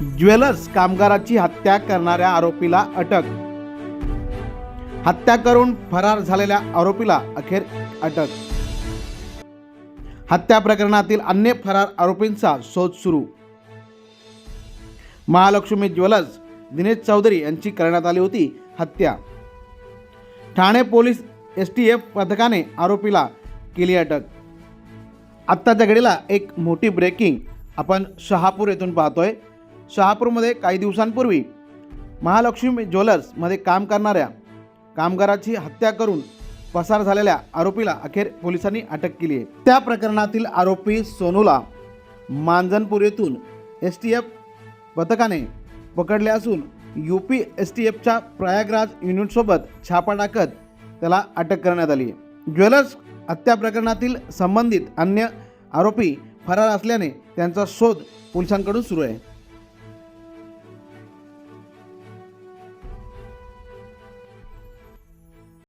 Jewellers कामगाराची हत्या करणाऱ्या आरोपीला अटक. हत्या करून फरार झालेल्या आरोपीला अखेर अटक. हत्या प्रकरणातील अन्य फरार आरोपींचा शोध सुरू. महालक्ष्मी ज्वेलर्स दिनेश चौधरी यांची करण्यात आली होती हत्या. Thane police S T F पथकाने आरोपीला केली अटक. आत्ताच्या घडीला एक मोठी ब्रेकिंग आपण शहापूर येथून पाहतोय. शहापूरमध्ये काही दिवसांपूर्वी महालक्ष्मी ज्वेलर्समध्ये काम करणाऱ्या कामगाराची हत्या करून पसार झालेल्या आरोपीला अखेर पोलिसांनी अटक केली आहे. त्या प्रकरणातील आरोपी सोनूला मांजनपूर येथून एस टी एफ पथकाने पकडले असून यू पी एस टी एफच्या प्रयागराज युनिटसोबत छापा टाकत त्याला अटक करण्यात आली आहे. ज्वेलर्स हत्या प्रकरणातील संबंधित अन्य आरोपी फरार असल्याने त्यांचा शोध पोलिसांकडून सुरू आहे.